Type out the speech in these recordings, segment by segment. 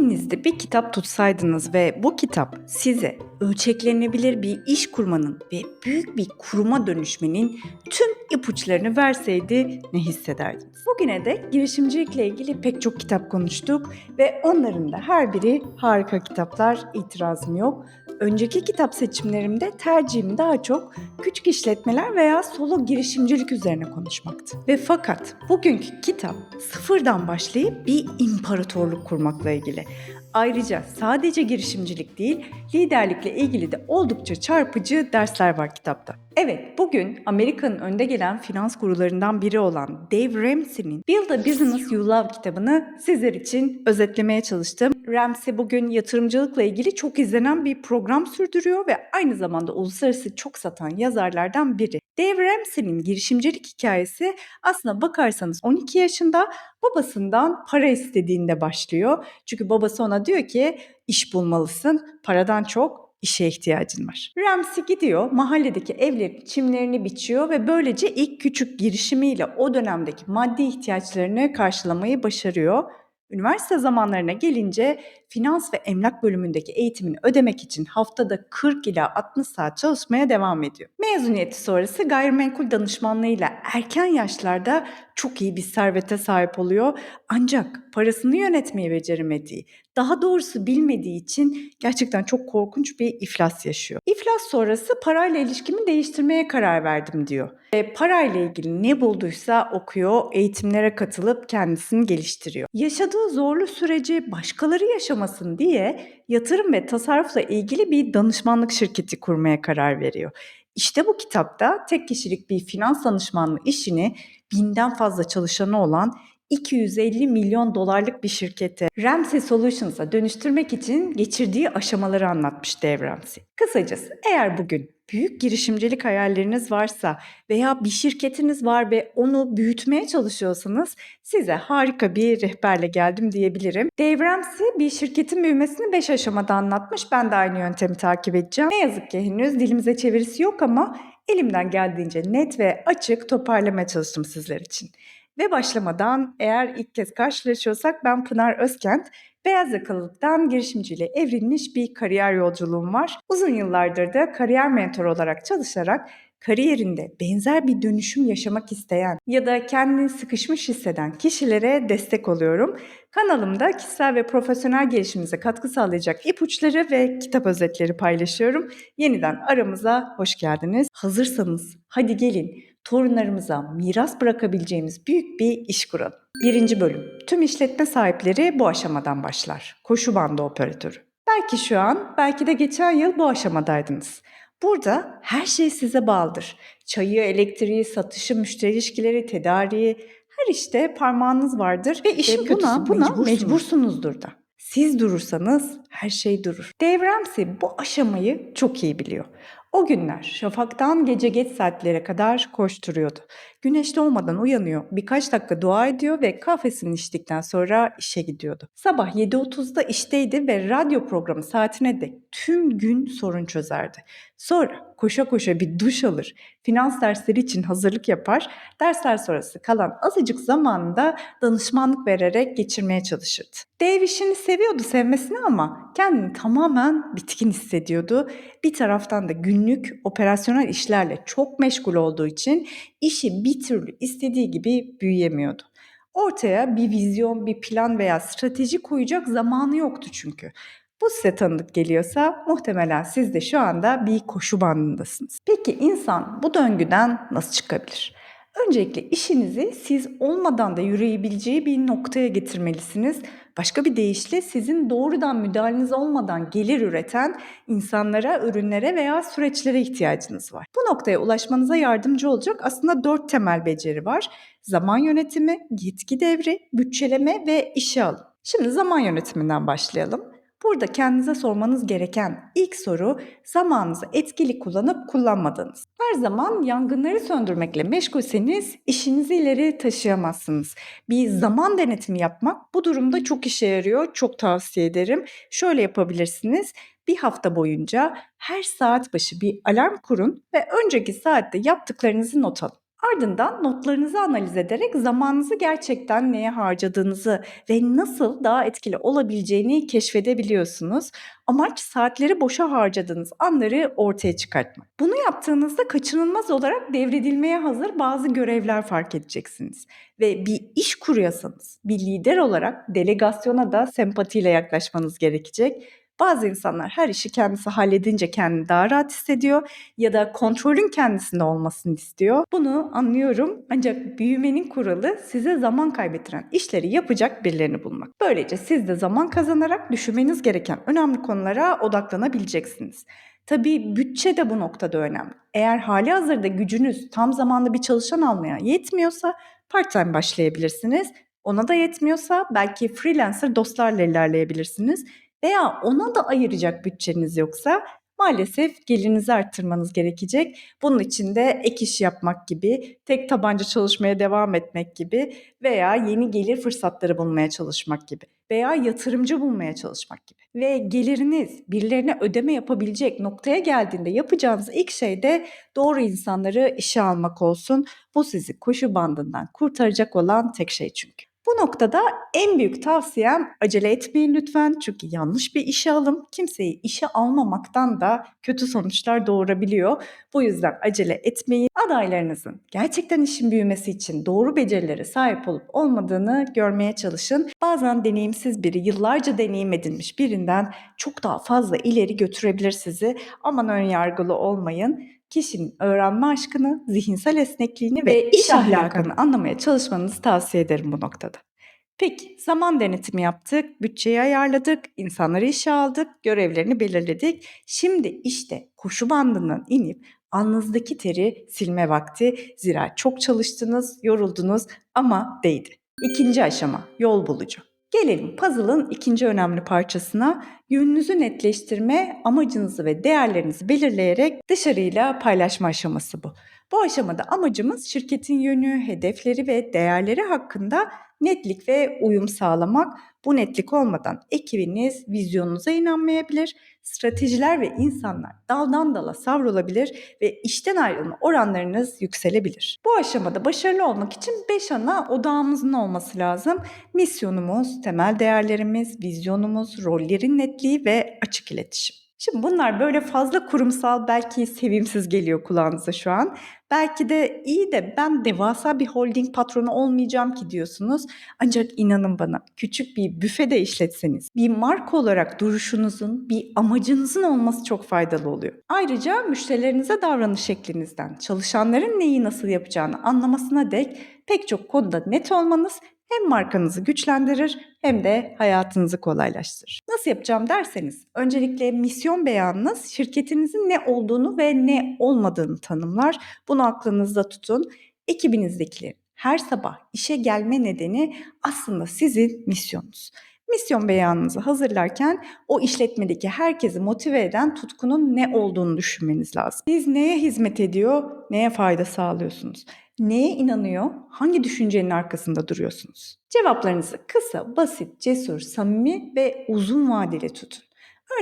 Elinizde bir kitap tutsaydınız ve bu kitap size ölçeklenebilir bir iş kurmanın ve büyük bir kuruma dönüşmenin tüm ipuçlarını verseydi ne hissederdiniz? Bugüne de girişimcilikle ilgili pek çok kitap konuştuk ve onların da her biri harika kitaplar, itirazım yok. Önceki kitap seçimlerimde tercihim daha çok küçük işletmeler veya solo girişimcilik üzerine konuşmaktı. Ve fakat bugünkü kitap sıfırdan başlayıp bir imparatorluk kurmakla ilgili. Ayrıca sadece girişimcilik değil, liderlikle ilgili de oldukça çarpıcı dersler var kitapta. Evet, bugün Amerika'nın önde gelen finans gurularından biri olan Dave Ramsey'nin Build a Business You Love kitabını sizler için özetlemeye çalıştım. Ramsey bugün yatırımcılıkla ilgili çok izlenen bir program sürdürüyor ve aynı zamanda uluslararası çok satan yazarlardan biri. Dave Ramsey'nin girişimcilik hikayesi aslına bakarsanız 12 yaşında babasından para istediğinde başlıyor. Çünkü babası ona diyor ki iş bulmalısın, paradan çok işe ihtiyacın var. Ramsey gidiyor, mahalledeki evlerin çimlerini biçiyor ve böylece ilk küçük girişimiyle o dönemdeki maddi ihtiyaçlarını karşılamayı başarıyor. Üniversite zamanlarına gelince finans ve emlak bölümündeki eğitimini ödemek için haftada 40 ila 60 saat çalışmaya devam ediyor. Mezuniyeti sonrası gayrimenkul danışmanlığıyla erken yaşlarda çok iyi bir servete sahip oluyor. Ancak parasını yönetmeyi beceremediği, daha doğrusu bilmediği için gerçekten çok korkunç bir iflas yaşıyor. İflas sonrası parayla ilişkimi değiştirmeye karar verdim diyor. Ve parayla ilgili ne bulduysa okuyor, eğitimlere katılıp kendisini geliştiriyor. Yaşadığı zorlu süreci başkaları yaşamasın diye yatırım ve tasarrufla ilgili bir danışmanlık şirketi kurmaya karar veriyor. İşte bu kitapta tek kişilik bir finans danışmanlığı işini binden fazla çalışanı olan 250 milyon dolarlık bir şirkete Ramsey Solutions'a dönüştürmek için geçirdiği aşamaları anlatmış Dave Ramsey. Kısacası eğer bugün büyük girişimcilik hayalleriniz varsa veya bir şirketiniz var ve onu büyütmeye çalışıyorsanız size harika bir rehberle geldim diyebilirim. Dave Ramsey bir şirketin büyümesini 5 aşamada anlatmış. Ben de aynı yöntemi takip edeceğim. Ne yazık ki henüz dilimize çevirisi yok ama elimden geldiğince net ve açık toparlamaya çalıştım sizler için. Ve başlamadan eğer ilk kez karşılaşıyorsak ben Pınar Özkent. Beyaz yakalılıktan girişimciliğe evrilmiş bir kariyer yolculuğum var. Uzun yıllardır da kariyer mentoru olarak çalışarak kariyerinde benzer bir dönüşüm yaşamak isteyen ya da kendini sıkışmış hisseden kişilere destek oluyorum. Kanalımda kişisel ve profesyonel gelişimimize katkı sağlayacak ipuçları ve kitap özetleri paylaşıyorum. Yeniden aramıza hoş geldiniz. Hazırsanız hadi gelin torunlarımıza miras bırakabileceğimiz büyük bir iş kuralım. Birinci bölüm. Tüm işletme sahipleri bu aşamadan başlar. Koşu bandı operatörü. Belki şu an, belki de geçen yıl bu aşamadaydınız. Burada her şey size bağlıdır. Çayı, elektriği, satışı, müşteri ilişkileri, tedariği, her işte parmağınız vardır ve işin Ve buna- buna, mecbursunuz. mecbursunuzdur da. Siz durursanız her şey durur. Dave Ramsey bu aşamayı çok iyi biliyor. O günler şafaktan gece geç saatlere kadar koşturuyordu. Güneş doğmadan uyanıyor, birkaç dakika dua ediyor ve kahvesini içtikten sonra işe gidiyordu. Sabah 7.30'da işteydi ve radyo programı saatine dek tüm gün sorun çözerdi. Sonra koşa koşa bir duş alır, finans dersleri için hazırlık yapar, dersler sonrası kalan azıcık zamanını da danışmanlık vererek geçirmeye çalışırdı. Dave işini seviyordu sevmesini ama kendini tamamen bitkin hissediyordu. Bir taraftan da günlük operasyonel işlerle çok meşgul olduğu için işi bir türlü istediği gibi büyüyemiyordu. Ortaya bir vizyon, bir plan veya strateji koyacak zamanı yoktu çünkü. Bu size tanıdık geliyorsa muhtemelen siz de şu anda bir koşu bandındasınız. Peki insan bu döngüden nasıl çıkabilir? Öncelikle işinizi siz olmadan da yürüyebileceği bir noktaya getirmelisiniz. Başka bir deyişle sizin doğrudan müdahaleniz olmadan gelir üreten insanlara, ürünlere veya süreçlere ihtiyacınız var. Bu noktaya ulaşmanıza yardımcı olacak aslında dört temel beceri var. Zaman yönetimi, yetki devri, bütçeleme ve işe alım. Şimdi zaman yönetiminden başlayalım. Burada kendinize sormanız gereken ilk soru zamanınızı etkili kullanıp kullanmadığınız. Her zaman yangınları söndürmekle meşgulseniz işinizi ileri taşıyamazsınız. Bir zaman denetimi yapmak bu durumda çok işe yarıyor. Çok tavsiye ederim. Şöyle yapabilirsiniz. Bir hafta boyunca her saat başı bir alarm kurun ve önceki saatte yaptıklarınızı not alın. Ardından notlarınızı analiz ederek zamanınızı gerçekten neye harcadığınızı ve nasıl daha etkili olabileceğini keşfedebiliyorsunuz. Amaç saatleri boşa harcadığınız anları ortaya çıkartmak. Bunu yaptığınızda kaçınılmaz olarak devredilmeye hazır bazı görevler fark edeceksiniz. Ve bir iş kuruyorsanız bir lider olarak delegasyona da sempatiyle yaklaşmanız gerekecek. Bazı insanlar her işi kendisi halledince kendini daha rahat hissediyor ya da kontrolün kendisinde olmasını istiyor. Bunu anlıyorum ancak büyümenin kuralı size zaman kaybettiren işleri yapacak birilerini bulmak. Böylece siz de zaman kazanarak düşünmeniz gereken önemli konulara odaklanabileceksiniz. Tabii bütçe de bu noktada önemli. Eğer hali hazırda gücünüz tam zamanlı bir çalışan almaya yetmiyorsa part-time başlayabilirsiniz. Ona da yetmiyorsa belki freelancer dostlarla ilerleyebilirsiniz veya ona da ayıracak bütçeniz yoksa maalesef gelirinizi arttırmanız gerekecek. Bunun için de ek iş yapmak gibi, tek tabanca çalışmaya devam etmek gibi veya yeni gelir fırsatları bulmaya çalışmak gibi veya yatırımcı bulmaya çalışmak gibi. Ve geliriniz birilerine ödeme yapabilecek noktaya geldiğinde yapacağınız ilk şey de doğru insanları işe almak olsun. Bu sizi koşu bandından kurtaracak olan tek şey çünkü. Bu noktada en büyük tavsiyem acele etmeyin lütfen. Çünkü yanlış bir işe alım kimseyi işe almamaktan da kötü sonuçlar doğurabiliyor. Bu yüzden acele etmeyin. Adaylarınızın gerçekten işin büyümesi için doğru becerilere sahip olup olmadığını görmeye çalışın. Bazen deneyimsiz biri, yıllarca deneyim edinmiş birinden çok daha fazla ileri götürebilir sizi. Aman ön yargılı olmayın kişinin öğrenme aşkını, zihinsel esnekliğini ve iş ahlakını anlamaya çalışmanızı tavsiye ederim bu noktada. Peki zaman denetimi yaptık, bütçeyi ayarladık, insanları işe aldık, görevlerini belirledik. Şimdi işte koşu bandından inip alnınızdaki teri silme vakti. Zira çok çalıştınız, yoruldunuz ama değdi. İkinci aşama yol bulucu. Gelelim puzzle'ın ikinci önemli parçasına. Yönünüzü netleştirme, amacınızı ve değerlerinizi belirleyerek dışarıyla paylaşma aşaması bu. Bu aşamada amacımız şirketin yönü, hedefleri ve değerleri hakkında netlik ve uyum sağlamak. Bu netlik olmadan ekibiniz vizyonunuza inanmayabilir, stratejiler ve insanlar daldan dala savrulabilir ve işten ayrılma oranlarınız yükselebilir. Bu aşamada başarılı olmak için 5 ana odağımızın olması lazım. Misyonumuz, temel değerlerimiz, vizyonumuz, rollerin netliği ve açık iletişim. Şimdi bunlar böyle fazla kurumsal belki sevimsiz geliyor kulağınıza şu an. Belki de iyi de ben devasa bir holding patronu olmayacağım ki diyorsunuz. Ancak inanın bana küçük bir büfede işletseniz bir marka olarak duruşunuzun, bir amacınızın olması çok faydalı oluyor. Ayrıca müşterilerinize davranış şeklinizden, çalışanların neyi nasıl yapacağını anlamasına dek pek çok konuda net olmanız hem markanızı güçlendirir hem de hayatınızı kolaylaştırır. Nasıl yapacağım derseniz, öncelikle misyon beyanınız şirketinizin ne olduğunu ve ne olmadığını tanımlar. Bunu aklınızda tutun. Ekibinizdekilerin her sabah işe gelme nedeni aslında sizin misyonunuz. Misyon beyanınızı hazırlarken o işletmedeki herkesi motive eden tutkunun ne olduğunu düşünmeniz lazım. Siz neye hizmet ediyor, neye fayda sağlıyorsunuz? Neye inanıyor, hangi düşüncenin arkasında duruyorsunuz? Cevaplarınızı kısa, basit, cesur, samimi ve uzun vadeli tutun.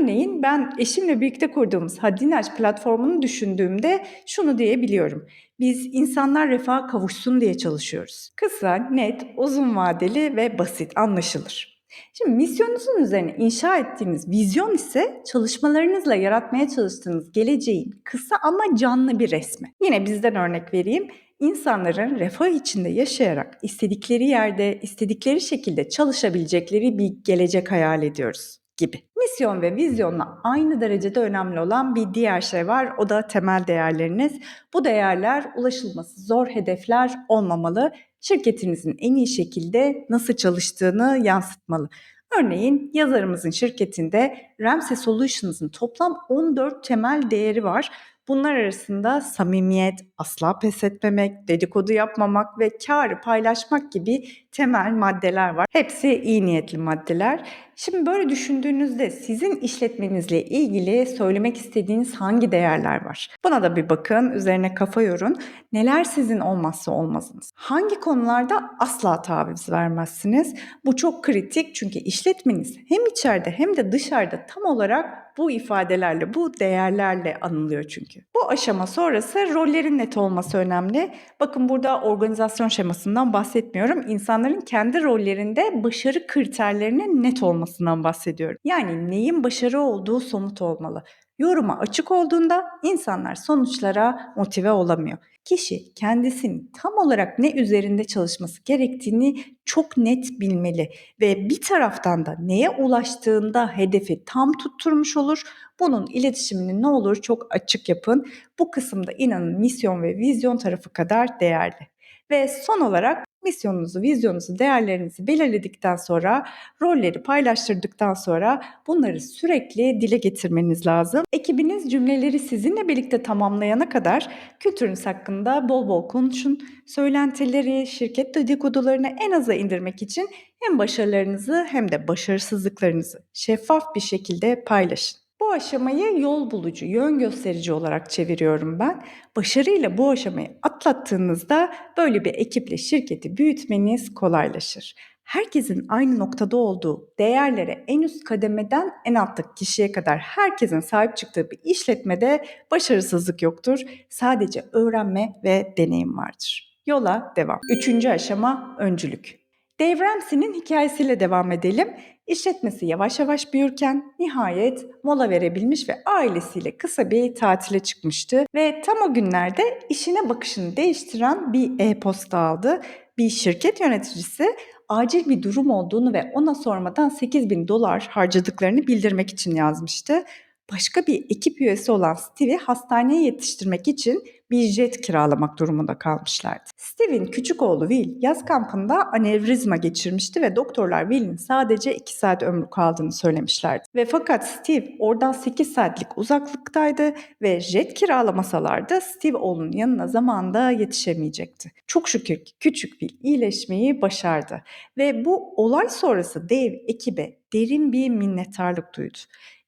Örneğin ben eşimle birlikte kurduğumuz Haddini platformunu düşündüğümde şunu diyebiliyorum. Biz insanlar refaha kavuşsun diye çalışıyoruz. Kısa, net, uzun vadeli ve basit, anlaşılır. Şimdi misyonunuzun üzerine inşa ettiğiniz vizyon ise çalışmalarınızla yaratmaya çalıştığınız geleceğin kısa ama canlı bir resmi. Yine bizden örnek vereyim. İnsanların refah içinde yaşayarak istedikleri yerde, istedikleri şekilde çalışabilecekleri bir gelecek hayal ediyoruz gibi. Misyon ve vizyonla aynı derecede önemli olan bir diğer şey var. O da temel değerleriniz. Bu değerler ulaşılması zor hedefler olmamalı. Şirketinizin en iyi şekilde nasıl çalıştığını yansıtmalı. Örneğin yazarımızın şirketinde Ramsey Solutions'ın toplam 14 temel değeri var. Bunlar arasında samimiyet, asla pes etmemek, dedikodu yapmamak ve karı paylaşmak gibi temel maddeler var. Hepsi iyi niyetli maddeler. Şimdi böyle düşündüğünüzde sizin işletmenizle ilgili söylemek istediğiniz hangi değerler var? Buna da bir bakın, üzerine kafa yorun. Neler sizin olmazsa olmazınız? Hangi konularda asla taviz vermezsiniz? Bu çok kritik çünkü işletmeniz hem içeride hem de dışarıda tam olarak bu ifadelerle, bu değerlerle anılıyor çünkü. Bu aşama sonrası rollerin net olması önemli. Bakın burada organizasyon şemasından bahsetmiyorum. İnsanların kendi rollerinde başarı kriterlerinin net olmasından bahsediyorum. Yani neyin başarı olduğu somut olmalı. Yoruma açık olduğunda insanlar sonuçlara motive olamıyor. Kişi kendisinin tam olarak ne üzerinde çalışması gerektiğini çok net bilmeli ve bir taraftan da neye ulaştığında hedefi tam tutturmuş olur. Bunun iletişimini ne olur çok açık yapın. Bu kısımda inanın misyon ve vizyon tarafı kadar değerli. Ve son olarak misyonunuzu, vizyonunuzu, değerlerinizi belirledikten sonra, rolleri paylaştırdıktan sonra bunları sürekli dile getirmeniz lazım. Ekibiniz cümleleri sizinle birlikte tamamlayana kadar kültürünüz hakkında bol bol konuşun. Söylentileri, şirket dedikodularını en aza indirmek için hem başarılarınızı hem de başarısızlıklarınızı şeffaf bir şekilde paylaşın. Bu aşamayı yol bulucu, yön gösterici olarak çeviriyorum ben. Başarıyla bu aşamayı atlattığınızda böyle bir ekiple şirketi büyütmeniz kolaylaşır. Herkesin aynı noktada olduğu, değerlere en üst kademeden en alttaki kişiye kadar herkesin sahip çıktığı bir işletmede başarısızlık yoktur. Sadece öğrenme ve deneyim vardır. Yola devam. Üçüncü aşama öncülük. Dave Ramsey'nin hikayesiyle devam edelim. İşletmesi yavaş yavaş büyürken nihayet mola verebilmiş ve ailesiyle kısa bir tatile çıkmıştı. Ve tam o günlerde işine bakışını değiştiren bir e-posta aldı. Bir şirket yöneticisi acil bir durum olduğunu ve ona sormadan 8 bin dolar harcadıklarını bildirmek için yazmıştı. Başka bir ekip üyesi olan Steve'i hastaneye yetiştirmek için bir jet kiralamak durumunda kalmışlardı. Steve'in küçük oğlu Will yaz kampında anevrizma geçirmişti ve doktorlar Will'in sadece 2 saat ömrü kaldığını söylemişlerdi. Ve fakat Steve oradan 8 saatlik uzaklıktaydı ve jet kiralamasalardı Steve oğlunun yanına zamanında yetişemeyecekti. Çok şükür ki küçük Will iyileşmeyi başardı ve bu olay sonrası Dave ekibe derin bir minnettarlık duydu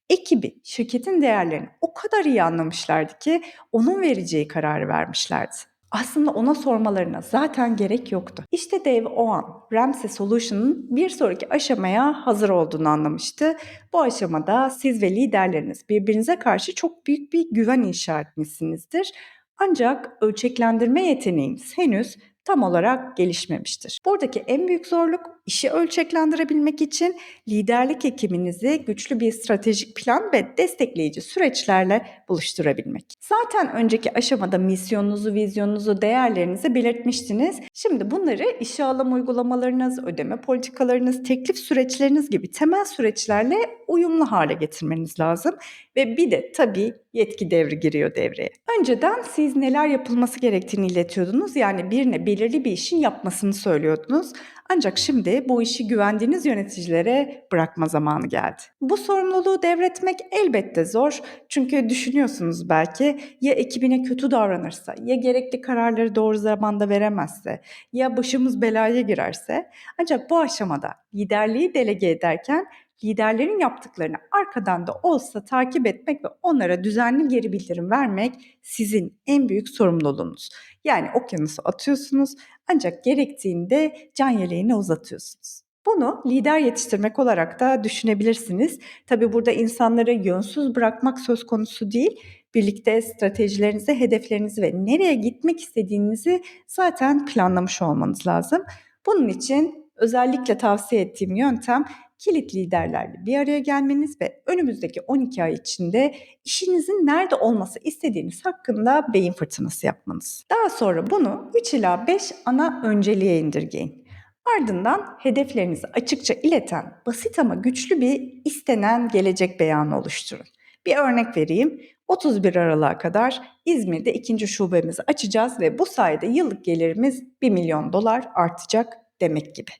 ekibi şirketin değerlerini o kadar iyi anlamışlardı ki onun vereceği kararı vermişlerdi. Aslında ona sormalarına zaten gerek yoktu. İşte Dave o an Ramsey Solution'ın bir sonraki aşamaya hazır olduğunu anlamıştı. Bu aşamada siz ve liderleriniz birbirinize karşı çok büyük bir güven inşa etmişsinizdir. Ancak ölçeklendirme yeteneğiniz henüz tam olarak gelişmemiştir. Buradaki en büyük zorluk işi ölçeklendirebilmek için liderlik ekibinizi güçlü bir stratejik plan ve destekleyici süreçlerle buluşturabilmek. Zaten önceki aşamada misyonunuzu, vizyonunuzu, değerlerinizi belirtmiştiniz. Şimdi bunları işe alım uygulamalarınız, ödeme politikalarınız, teklif süreçleriniz gibi temel süreçlerle uyumlu hale getirmeniz lazım. Ve bir de tabii yetki devri giriyor devreye. Önceden siz neler yapılması gerektiğini iletiyordunuz. Yani birine belirli bir işin yapmasını söylüyordunuz. Ancak şimdi bu işi güvendiğiniz yöneticilere bırakma zamanı geldi. Bu sorumluluğu devretmek elbette zor. Çünkü düşünüyorsunuz belki ya ekibine kötü davranırsa, ya gerekli kararları doğru zamanda veremezse, ya başımız belaya girerse. Ancak bu aşamada liderliği delege ederken liderlerin yaptıklarını arkadan da olsa takip etmek ve onlara düzenli geri bildirim vermek sizin en büyük sorumluluğunuz. Yani okyanusu atıyorsunuz ancak gerektiğinde can yeleğini uzatıyorsunuz. Bunu lider yetiştirmek olarak da düşünebilirsiniz. Tabi burada insanları yönsüz bırakmak söz konusu değil. Birlikte stratejilerinizi, hedeflerinizi ve nereye gitmek istediğinizi zaten planlamış olmanız lazım. Bunun için özellikle tavsiye ettiğim yöntem kilit liderlerle bir araya gelmeniz ve önümüzdeki 12 ay içinde işinizin nerede olması istediğiniz hakkında beyin fırtınası yapmanız. Daha sonra bunu 3 ila 5 ana önceliğe indirgeyin. Ardından hedeflerinizi açıkça ileten, basit ama güçlü bir istenen gelecek beyanı oluşturun. Bir örnek vereyim. 31 Aralık'a kadar İzmir'de ikinci şubemizi açacağız ve bu sayede yıllık gelirimiz 1 milyon dolar artacak demek gibi.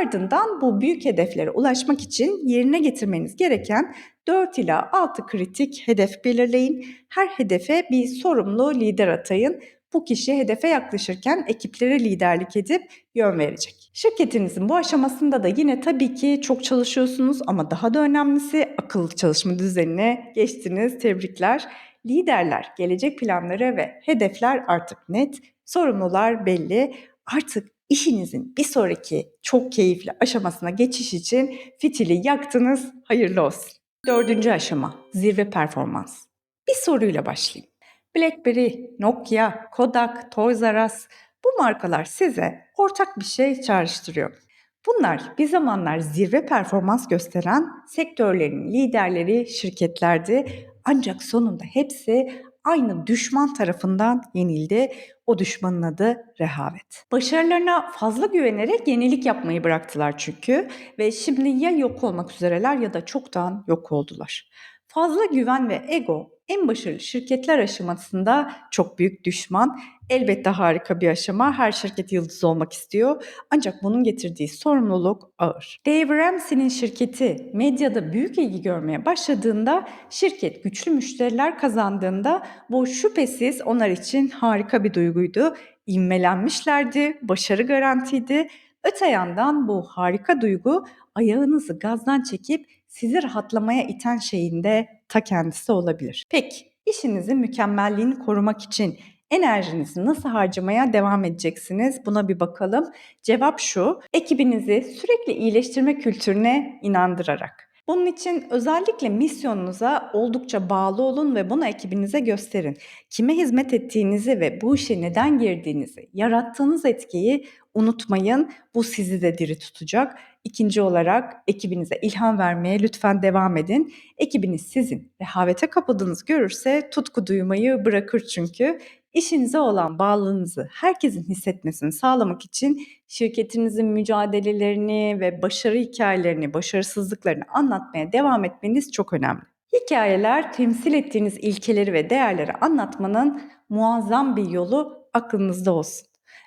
Ardından bu büyük hedeflere ulaşmak için yerine getirmeniz gereken 4 ila 6 kritik hedef belirleyin. Her hedefe bir sorumlu lider atayın. Bu kişi hedefe yaklaşırken ekiplere liderlik edip yön verecek. Şirketinizin bu aşamasında da yine tabii ki çok çalışıyorsunuz ama daha da önemlisi akıllı çalışma düzenine geçtiniz. Tebrikler. Liderler, gelecek planları ve hedefler artık net, sorumlular belli. Artık işinizin bir sonraki çok keyifli aşamasına geçiş için fitili yaktınız. Hayırlı olsun. Dördüncü aşama, zirve performans. Bir soruyla başlayayım. BlackBerry, Nokia, Kodak, Toys R Us bu markalar size ortak bir şey çağrıştırıyor. Bunlar bir zamanlar zirve performans gösteren sektörlerin liderleri şirketlerdi. Ancak sonunda hepsi aynı düşman tarafından yenildi. O düşmanın adı rehavet. Başarılarına fazla güvenerek yenilik yapmayı bıraktılar çünkü ve şimdi ya yok olmak üzereler ya da çoktan yok oldular. Fazla güven ve ego en başarılı şirketler aşamasında çok büyük düşman. Elbette harika bir aşama. Her şirket yıldız olmak istiyor. Ancak bunun getirdiği sorumluluk ağır. Dave Ramsey'nin şirketi medyada büyük ilgi görmeye başladığında, şirket güçlü müşteriler kazandığında bu şüphesiz onlar için harika bir duyguydu. İvmelenmişlerdi, başarı garantiydi. Öte yandan bu harika duygu ayağınızı gazdan çekip sizi rahatlamaya iten şeyin de ta kendisi olabilir. Peki, işinizin mükemmelliğini korumak için enerjinizi nasıl harcamaya devam edeceksiniz? Buna bir bakalım. Cevap şu, ekibinizi sürekli iyileştirme kültürüne inandırarak. Bunun için özellikle misyonunuza oldukça bağlı olun ve bunu ekibinize gösterin. Kime hizmet ettiğinizi ve bu işe neden girdiğinizi, yarattığınız etkiyi unutmayın. Bu sizi de diri tutacak. İkinci olarak ekibinize ilham vermeye lütfen devam edin. Ekibiniz sizin rehavete kapıldığınızı görürse tutku duymayı bırakır çünkü. İşinize olan bağlılığınızı herkesin hissetmesini sağlamak için şirketinizin mücadelelerini ve başarı hikayelerini, başarısızlıklarını anlatmaya devam etmeniz çok önemli. Hikayeler temsil ettiğiniz ilkeleri ve değerleri anlatmanın muazzam bir yolu aklınızda olsun.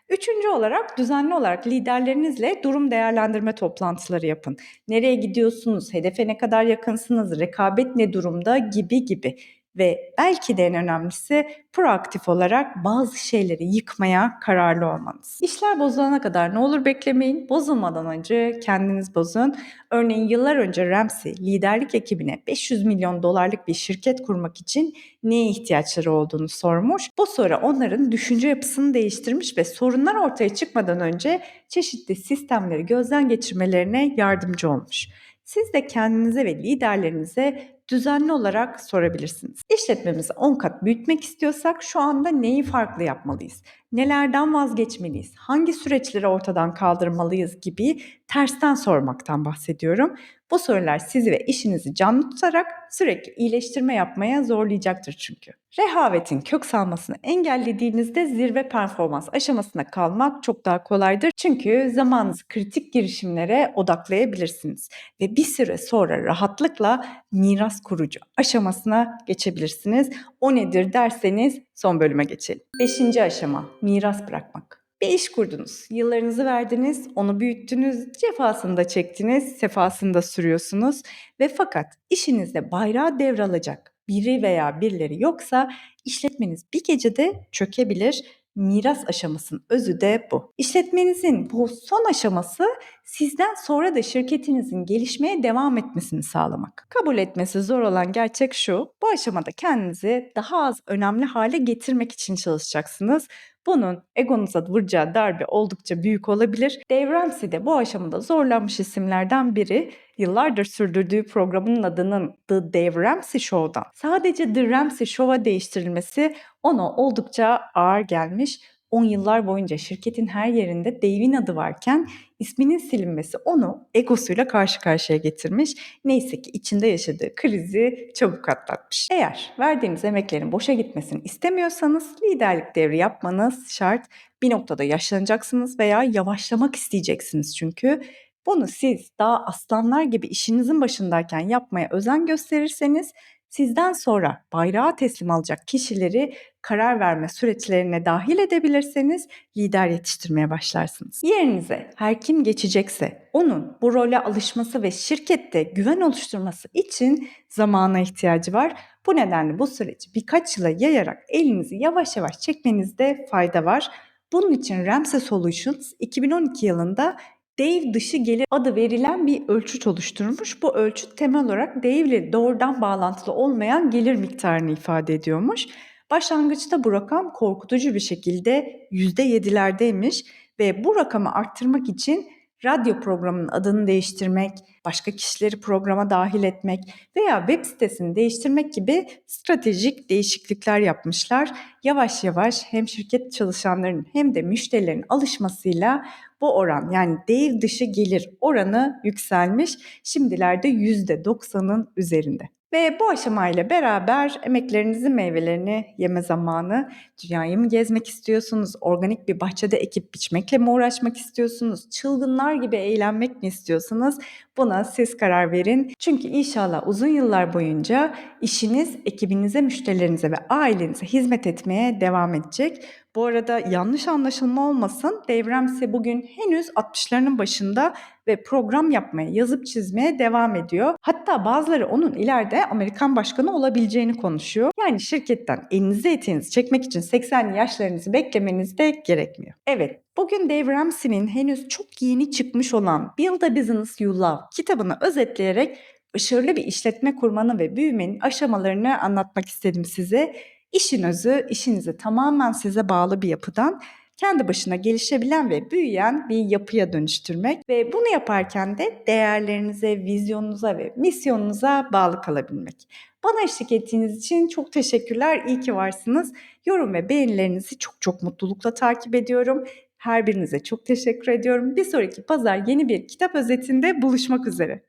Üçüncü olarak düzenli olarak liderlerinizle durum değerlendirme toplantıları yapın. Nereye gidiyorsunuz, hedefe ne kadar yakınsınız, rekabet ne durumda gibi gibi ve belki de en önemlisi proaktif olarak bazı şeyleri yıkmaya kararlı olmanız. İşler bozulana kadar ne olur beklemeyin. Bozulmadan önce kendiniz bozun. Örneğin yıllar önce Ramsey liderlik ekibine 500 milyon dolarlık bir şirket kurmak için neye ihtiyaçları olduğunu sormuş. Bu soru onların düşünce yapısını değiştirmiş ve sorunlar ortaya çıkmadan önce çeşitli sistemleri gözden geçirmelerine yardımcı olmuş. Siz de kendinize ve liderlerinize düzenli olarak sorabilirsiniz. İşletmemizi 10 kat büyütmek istiyorsak şu anda neyi farklı yapmalıyız? Nelerden vazgeçmeliyiz? Hangi süreçleri ortadan kaldırmalıyız gibi tersten sormaktan bahsediyorum. Bu sorular sizi ve işinizi canlı tutarak sürekli iyileştirme yapmaya zorlayacaktır çünkü. Rehavetin kök salmasını engellediğinizde zirve performans aşamasına kalmak çok daha kolaydır. Çünkü zamanınızı kritik girişimlere odaklayabilirsiniz ve bir süre sonra rahatlıkla miras kurucu aşamasına geçebilirsiniz. O nedir derseniz son bölüme geçelim. Beşinci aşama miras bırakmak. Bir iş kurdunuz, yıllarınızı verdiniz, onu büyüttünüz, cefasını da çektiniz, sefasını da sürüyorsunuz ve fakat işinizde bayrağı devralacak biri veya birileri yoksa işletmeniz bir gecede çökebilir miras aşamasının özü de bu. İşletmenizin bu son aşaması sizden sonra da şirketinizin gelişmeye devam etmesini sağlamak. Kabul etmesi zor olan gerçek şu, bu aşamada kendinizi daha az önemli hale getirmek için çalışacaksınız. Bunun egonuza vuracağı darbe oldukça büyük olabilir. Dave Ramsey de bu aşamada zorlanmış isimlerden biri. Yıllardır sürdürdüğü programının adının The Dave Ramsey Show'dan sadece The Ramsey Show'a değiştirilmesi ona oldukça ağır gelmiş. 10 yıllar boyunca şirketin her yerinde Dave'in adı varken isminin silinmesi onu egosuyla karşı karşıya getirmiş. Neyse ki içinde yaşadığı krizi çabuk atlatmış. Eğer verdiğiniz emeklerin boşa gitmesini istemiyorsanız liderlik devri yapmanız şart. Bir noktada yaşlanacaksınız veya yavaşlamak isteyeceksiniz çünkü. Bunu siz daha aslanlar gibi işinizin başındayken yapmaya özen gösterirseniz sizden sonra bayrağı teslim alacak kişileri karar verme süreçlerine dahil edebilirseniz lider yetiştirmeye başlarsınız. Yerinize her kim geçecekse onun bu role alışması ve şirkette güven oluşturması için zamana ihtiyacı var. Bu nedenle bu süreci birkaç yıla yayarak elinizi yavaş yavaş çekmenizde fayda var. Bunun için Ramsey Solutions 2012 yılında Dave dışı gelir adı verilen bir ölçüt oluşturmuş. Bu ölçüt temel olarak Dave ile doğrudan bağlantılı olmayan gelir miktarını ifade ediyormuş. Başlangıçta bu rakam korkutucu bir şekilde %7'lerdeymiş ve bu rakamı arttırmak için radyo programının adını değiştirmek, başka kişileri programa dahil etmek veya web sitesini değiştirmek gibi stratejik değişiklikler yapmışlar. Yavaş yavaş hem şirket çalışanlarının hem de müşterilerin alışmasıyla bu oran yani dev dışı gelir oranı yükselmiş. Şimdilerde %90'ın üzerinde. Ve bu aşamayla beraber emeklerinizin meyvelerini yeme zamanı. Dünyayı mı gezmek istiyorsunuz? Organik bir bahçede ekip biçmekle mi uğraşmak istiyorsunuz? Çılgınlar gibi eğlenmek mi istiyorsunuz? Buna siz karar verin. Çünkü inşallah uzun yıllar boyunca işiniz ekibinize, müşterilerinize ve ailenize hizmet etmeye devam edecek. Bu arada yanlış anlaşılma olmasın. Devrem ise bugün henüz 60'larının başında ve program yapmaya, yazıp çizmeye devam ediyor. Hatta bazıları onun ileride Amerikan başkanı olabileceğini konuşuyor. Yani şirketten elinizi eteğinizi çekmek için 80 yaşlarınızı beklemeniz de gerekmiyor. Evet, bugün Dave Ramsey'nin henüz çok yeni çıkmış olan Build a Business You Love kitabını özetleyerek başarılı bir işletme kurmanın ve büyümenin aşamalarını anlatmak istedim size. İşin özü, işinizi tamamen size bağlı bir yapıdan kendi başına gelişebilen ve büyüyen bir yapıya dönüştürmek ve bunu yaparken de değerlerinize, vizyonunuza ve misyonunuza bağlı kalabilmek. Bana eşlik ettiğiniz için çok teşekkürler, iyi ki varsınız. Yorum ve beğenilerinizi çok çok mutlulukla takip ediyorum. Her birinize çok teşekkür ediyorum. Bir sonraki pazar yeni bir kitap özetinde buluşmak üzere.